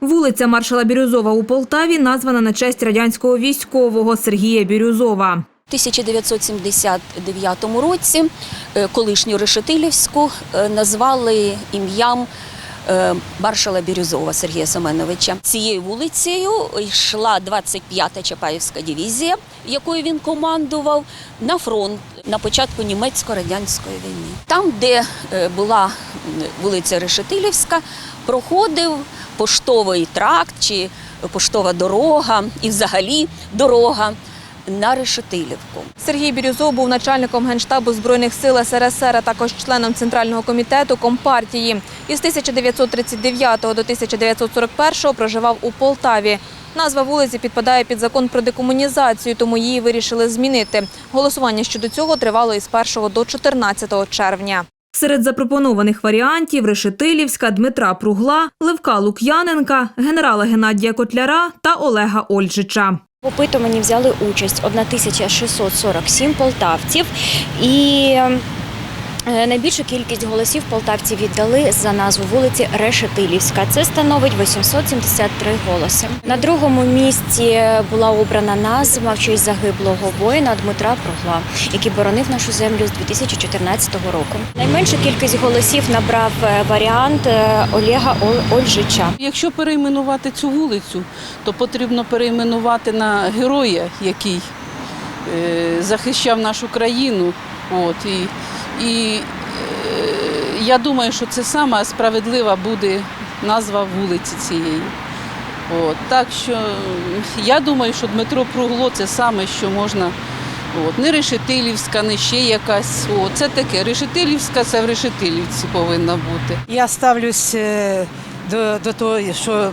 Вулиця маршала Бірюзова у Полтаві названа на честь радянського військового Сергія Бірюзова. У 1979 році е, колишню Решетилівську е, назвали ім'ям е, маршала Бірюзова Сергія Семеновича. Цією вулицею йшла 25-та Чапаївська дивізія, якою він командував, на фронт на початку німецько-радянської війни. Там, де була вулиця Решетилівська, проходив поштовий тракт чи поштова дорога і взагалі дорога на Решетилівку. Сергій Бірюзов був начальником Генштабу Збройних сил СРСР, а також членом Центрального комітету Компартії. Із 1939 до 1941 проживав у Полтаві. Назва вулиці підпадає під закон про декомунізацію, тому її вирішили змінити. Голосування щодо цього тривало із 1 до 14 червня. Серед запропонованих варіантів Решетилівська, Дмитра Пругла, Левка Лук'яненка, генерала Геннадія Котляра та Олега Ольжича. В опитуванні взяли участь 1647 полтавців і е, найбільшу кількість голосів полтавці віддали за назву вулиці Решетилівська. Це становить 873 голоси. На другому місці була обрана назва в честь загиблого воїна Дмитра Прогла, який боронив нашу землю з 2014 року. Найменшу кількість голосів набрав е, варіант е, Олега Ольжича. Якщо перейменувати цю вулицю, то потрібно перейменувати на героя, який е, захищав нашу країну. От, і і е, я думаю, що це сама справедлива буде назва вулиці цієї. От, так що я думаю, що Дмитро Пругло це саме, що можна. От, не Решетилівська, не ще якась. От, це таке. Решетилівська це в Решетилівці повинна бути. Я ставлюсь е, до, до того, що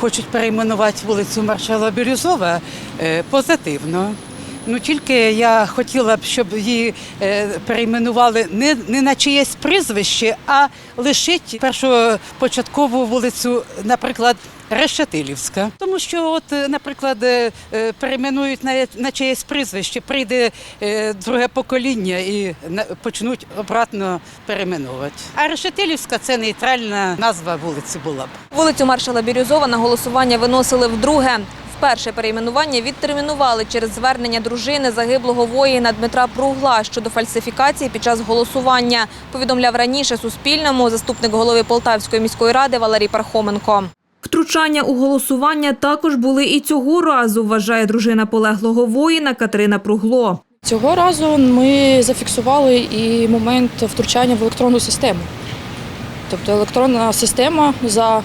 хочуть перейменувати вулицю Маршала Бірюзова е, позитивно. Ну тільки я хотіла б, щоб її е, перейменували не, не на чиєсь прізвище, а лишить першопочаткову вулицю, наприклад, Решетилівська. Тому що, от, е, наприклад, е, перейменують на, на чиєсь прізвище, прийде друге покоління і на- почнуть обратно перейменувати. А Решетилівська це нейтральна назва вулиці була б. Вулицю маршала Бірюзова на голосування виносили вдруге. Вперше перейменування відтермінували через звернення дружини загиблого воїна Дмитра Пругла щодо фальсифікації під час голосування. Повідомляв раніше Суспільному заступник голови Полтавської міської ради Валерій Пархоменко. Втручання у голосування також були і цього разу, вважає дружина полеглого воїна Катерина Пругло. Цього разу ми зафіксували і момент втручання в електронну систему. Тобто електронна система за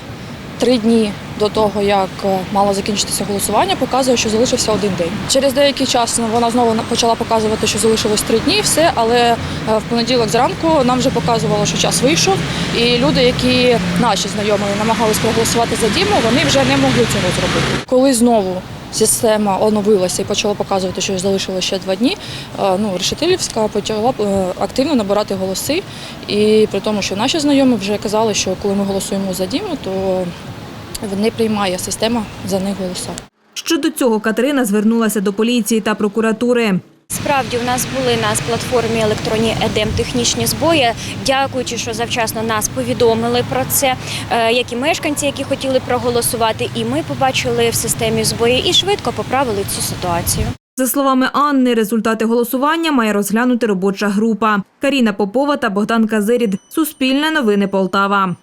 три дні до того, як е, мало закінчитися голосування, показує, що залишився один день. Через деякий час вона знову почала показувати, що залишилось три дні, все, але е, в понеділок зранку нам вже показувало, що час вийшов, і люди, які наші знайомі намагались проголосувати за Діму, вони вже не могли цього зробити. Коли знову система оновилася і почала показувати, що залишилося ще два дні. Ну, Решетилівська почала е, активно набирати голоси. І при тому, що наші знайомі вже казали, що коли ми голосуємо за Діму, то не приймає система за них голоса. Щодо цього Катерина звернулася до поліції та прокуратури. Справді, у нас були на платформі електронні ЕДЕМ технічні збої. Дякуючи, що завчасно нас повідомили про це, е, як і мешканці, які хотіли проголосувати, і ми побачили в системі збої і швидко поправили цю ситуацію. За словами Анни, результати голосування має розглянути робоча група. Каріна Попова та Богдан Казирід. Суспільне новини Полтава.